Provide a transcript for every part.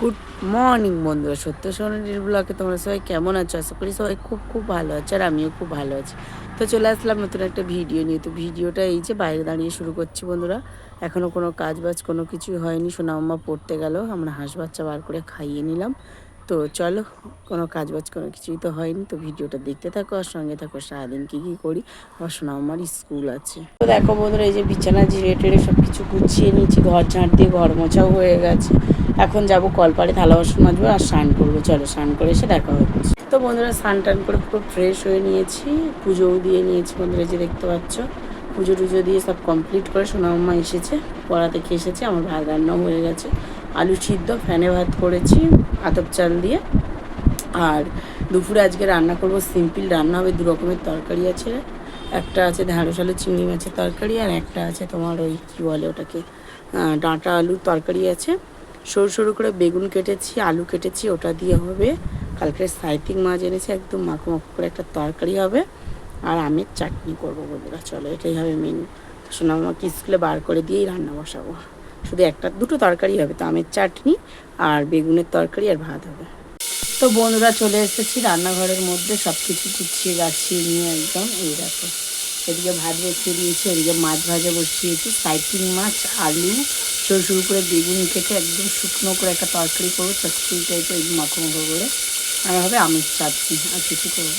Good morning বন্ধুরা। সত্য সোনালির ব্লগে তোমরা সবাই কেমন আছো? আশা করি সবাই খুব খুব ভালো আছে আর আমিও খুব ভালো আছি। তো চলে আসলাম নতুন একটা ভিডিও নিয়ে। তো ভিডিওটা এই যে বাইরে দাঁড়িয়ে শুরু করছি বন্ধুরা। এখনও কোনো কাজ বাজ কোনো কিছুই হয়নি। সোনাম্মা পড়তে গেল। আমরা হাঁস বাচ্চা বার করে খাইয়ে নিলাম। তো চলো, কোনো কাজ বাজ কোনো কিছুই তো হয়নি। তো ভিডিওটা দেখতে থাকো আর সঙ্গে থাকো। সারাদিন কী কী করি? আর শোনা আমার স্কুল আছে। তো দেখো বন্ধুরা, এই যে বিছানা টেরে সব কিছু গুছিয়ে নিয়েছি। ঘর ঝাঁট দিয়ে ঘর মোছাও হয়ে গেছে। এখন যাব কলপাড়ে থালা বাসন মাজবো আর স্নান করব। চলো, স্নান করে এসে দেখা হচ্ছে তো বন্ধুরা, স্নান টান করে পুরো ফ্রেশ হয়ে নিয়েছি। পুজোও দিয়ে নিয়েছি বন্ধুরা যে দেখতে পাচ্ছ। পুজো টুজো দিয়ে সব কমপ্লিট করে সোনাম্মা এসেছে, পড়া থেকে এসেছে, আমার ভাত রান্নাও হয়ে গেছে। আলু সিদ্ধ, ফ্যানে ভাত করেছি, আতপ চাল দিয়ে। আর দুপুরে আজকে রান্না করব সিম্পল রান্না হবে, দু রকমের তরকারি আছে। একটা আছে ঢ্যাঁড়স আলু, চিংড়ি মাছের তরকারি, আর একটা আছে তোমার ওই কী বলে ওটাকে ডাঁটা আলুর তরকারি আছে। সরু সরু করে বেগুন কেটেছি, আলু কেটেছি, ওটা দিয়ে হবে। কালকে সাইতিং মাছ এনেছে, একদম মাখো মাখো করে একটা তরকারি হবে। আর আমের চাটনি করব বন্ধুরা, চলো এটাই হবে মেনু তো শোনা, আমাকে স্কুলে বার করে দিয়েই রান্না বসাবো। শুধু একটা, দুটো তরকারি হবে, তো আমের চাটনি আর বেগুনের তরকারি আর ভাত হবে। তো বন্ধুরা, চলে এসেছি রান্নাঘরের মধ্যে সব কিছু গুছিয়ে গাছিয়ে নিয়ে একদম, এই দেখো। এদিকে ভাত বসিয়ে দিয়েছি, এদিকে মাছ ভাজা বসিয়েছি সাইটিং মাছ, আলু সরু সরু করে বেগুন কেটে একদম শুকনো করে একটা তরকারি করব চচ্চড়ি টাইপের একদম মাখো মাখো করে। আর হবে আমের চাটনি, আর কিছু করব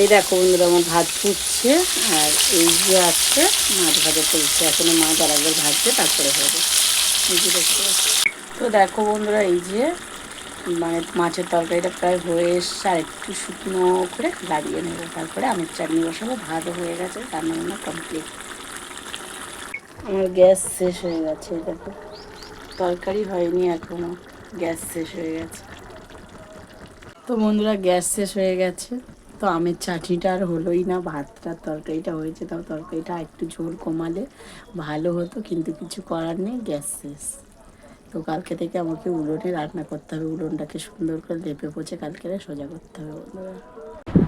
এই দেখো বন্ধুরা, আমার ভাত ফুটছে, আর এই যে আছে মাছ ভাজা চলছে। এখনও মাছ আর একবার ভাজছে তারপরে হবে। তো দেখো বন্ধুরা, এই যে মানে মাছের তরকারিটা প্রায় হয়ে এসছে, আর একটু শুকনো করে লাগিয়ে নেব। তারপরে আমের চাটনি বসাবো, ভাত হয়ে গেছে রান্না বান্না কমপ্লিট আমার গ্যাস শেষ হয়ে গেছে দেখো। তরকারি হয়নি এখনও, গ্যাস শেষ হয়ে গেছে। তো বন্ধুরা, গ্যাস শেষ হয়ে গেছে। তো আমের চাটনিটা আর হলোই না, ভাতটা, তরকারিটা হয়েছে, তাও তরকারিটা একটু ঝোল কমালে ভালো হতো, কিন্তু কিছু করার নেই, গ্যাস শেষ। তো কালকে থেকে আমাকে উলনে রান্না করতে হবে উলনটাকে সুন্দর করে লেপে পচে কালকে সোজা করতে হবে, বন্ধুরা।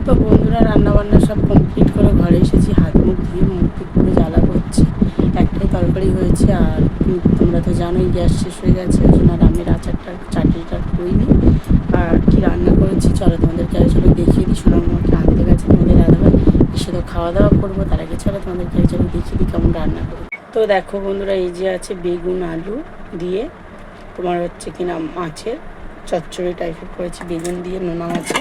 তো বন্ধুরা রান্না বান্না সব কমপ্লিট করে ঘরে এসেছি, হাত মুখ ধুয়ে মুখ জ্বালা করছি। তরকারি হয়েছে আর তোমরা তো জানোই গ্যাস শেষ হয়ে গেছে আর আমি আচারটা চাটনিটা করিনি। আর কি রান্না করেছি, চলো তোমাদেরকে আগে চলো দেখিয়ে দিই সোনার মাকে আনতে গেছে তোমাদের দাদাভাই এসে তো খাওয়া দাওয়া করব, তার আগে চলো তোমাদেরকে আগে চলো দেখিয়ে দিই কেমন রান্না করব তো দেখো বন্ধুরা, এই যে আছে বেগুন, আলু দিয়ে তোমার হচ্ছে কিনা মাছের চচ্চড়ি টাইপের করেছি, বেগুন দিয়ে নোনা মাছে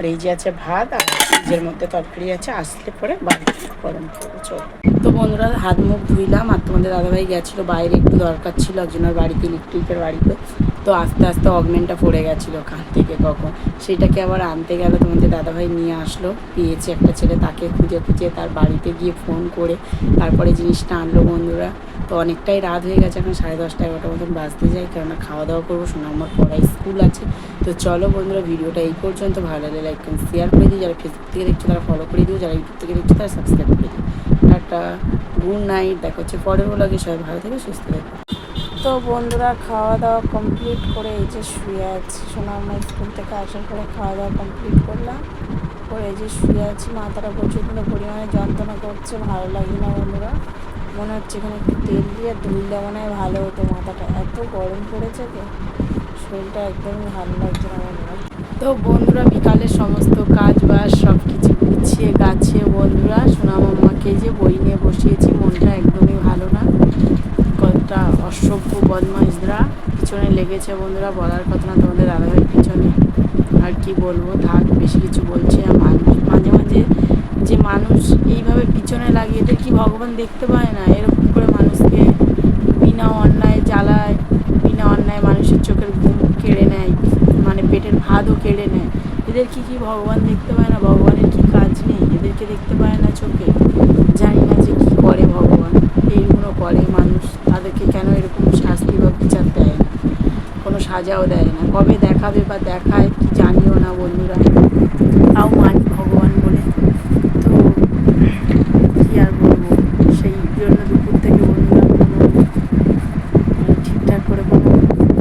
আর এই যে আছে ভাত আর নিজের মধ্যে তরকারি আছে, আসলে পরে বাড়িতে গরম চল। তো বন্ধুরা, হাত মুখ ধুইলাম আর তোমাদের দাদাভাই গেছিল, বাইরে একটু দরকার ছিল একজনের বাড়িতে ইলেকট্রিকের বাড়িতে। তো আস্তে আস্তে অগমেন্টটা পড়ে গেছিল কান থেকে, কখন? সেটাকে আবার আনতে গেল তোমাদের দাদাভাই, নিয়ে আসলো। পেয়েছে একটা ছেলে তাকে খুঁজে খুঁজে তার বাড়িতে গিয়ে ফোন করে তারপরে জিনিসটা আনলো বন্ধুরা। তো অনেকটাই রাত হয়ে গেছে, এখন সাড়ে দশটা এগারোটা মতন বাজতে যাই কেননা খাওয়া দাওয়া করব শোনা আমার পড়ায় স্কুল আছে। তো চলো বন্ধুরা, ভিডিওটা এই পর্যন্ত। ভালো লাগলে লাইক শেয়ার করে দিও। যারা ফেসবুক থেকে দেখছ, তারা ফলো করে দিও। যারা ইউটিউব থেকে দেখছ, তারা সাবস্ক্রাইব করে দিও। টাটা গুড নাইট দেখা হচ্ছে পরের লাগে সবাই ভালো থেকে, সুস্থ থাকবে তো বন্ধুরা খাওয়া দাওয়া কমপ্লিট করে এই যে শুয়ে আছি। সোনা আমার স্কুল থেকে আসার পরে খাওয়া দাওয়া কমপ্লিট করলাম। করে এই যে শুয়ে আছি, মাথাটা প্রচণ্ড পরিমাণে যন্ত্রণা করছে, ভালো লাগে না বন্ধুরা। মনে হচ্ছে এখানে একটু তেল দিয়ে ধুইলে মনে হয় ভালো হতো মাথাটা। এত গরম পড়েছে তো, শরীরটা একদমই ভালো লাগছে না বন্ধুরা। তো বন্ধুরা বিকালে সমস্ত কাজ বাজ সব কিছু গুছিয়ে গাছিয়ে বন্ধুরা সোনা মাম্মাকে যে বই নিয়ে বসিয়েছি মনটা একদমই ভালো না কতটা অসভ্য বদমাইশরা পিছনে লেগেছে বন্ধুরা, বলার কথা না, তোমাদের দাদাভাই পিছনে। আর কি বলব, থাক, বেশি কিছু বলছে মানুষ মাঝে মাঝে যে মানুষ এইভাবে পিছনে লাগিয়ে এদের কি ভগবান দেখতে পায় না? এরকম করে মানুষকে বিনা অন্যায় জ্বালায়, বিনা অন্যায় মানুষের চোখের ঘুম কেড়ে নেয় মানে পেটের ভাতও কেড়ে নেয়। এদের কি কি ভগবান দেখতে পায় না? ভগবানের কি কাজ নেই? এদেরকে দেখতে পায় না চোখে। জানি না যে কী করে ভগবান এইগুলো করে মানুষ। তাদেরকে কেন এরকম শাস্তি বা বিচার দেয় না? কোনো সাজাও দেয় না। কবে দেখাবে বা দেখায় কি জানিও না বন্ধুরা। তাও মানি ভগবান বলে তো কি আর বলব সেই জন্য দুপুর থেকে বন্ধুরা কোনো মানে ঠিকঠাক করে কোনো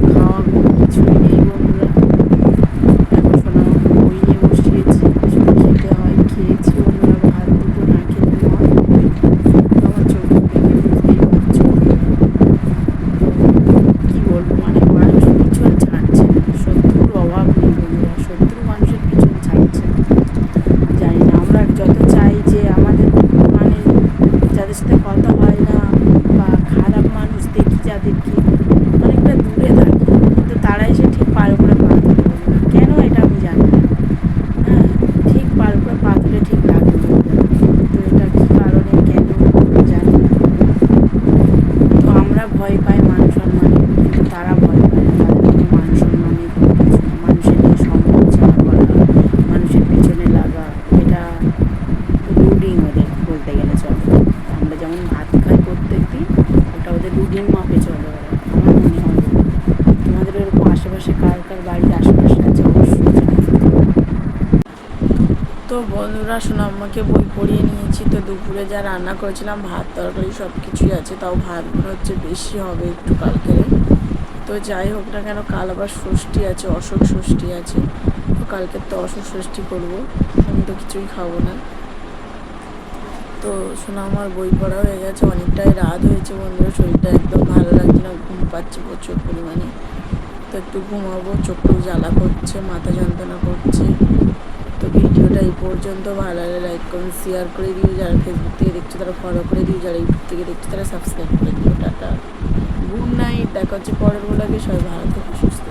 খাওয়া কোনো কিছুই নেই বন্ধুরা এখন শোনা বই নিয়ে বসিয়েছি শুধু খেতে হয় খেয়েছি বন্ধুরা ভাত দুটো না খেতে হয় আমার চোখ দেখে বুঝতেই পারছ কি বলব মানে মানুষ কিছু আর ছাড়ে বন্ধুরা, শোনো, আমাকে বই পড়িয়ে নিয়েছি তো দুপুরে যা রান্না করেছিলাম, ভাত, তরকারি সব কিছুই আছে, তাও ভাতগুলো হচ্ছে বেশি হবে একটু কালকে। তো যাই হোক না কেন, কাল আবার ষষ্ঠী আছে, অশোক ষষ্ঠী আছে, তো কালকে তো অশোক ষষ্ঠী করব, আমি তো কিছুই খাব না। তো শোনো, আমার বই পড়া হয়ে গেছে, অনেকটাই রাত হয়েছে বন্ধুরা, শরীরটা একদম ভালো লাগছে না, ঘুম পাচ্ছে প্রচুর পরিমাণে। তো একটু ঘুমাবো চোখটু জ্বালা করছে, মাথা যন্ত্রণা করছে। ভিডিওটা এই পর্যন্ত। ভালো লাগলে লাইক করুন শেয়ার করে দিও। যারা ফেসবুক থেকে দেখছ, তারা ফলো করে দিও। যারা ইউটিউব থেকে দেখছ, তারা সাবস্ক্রাইব করে দিও। টাটা। গুড নাইট দেখা হচ্ছে পরের বলাকে সবাই ভালো থেকে, সুস্থ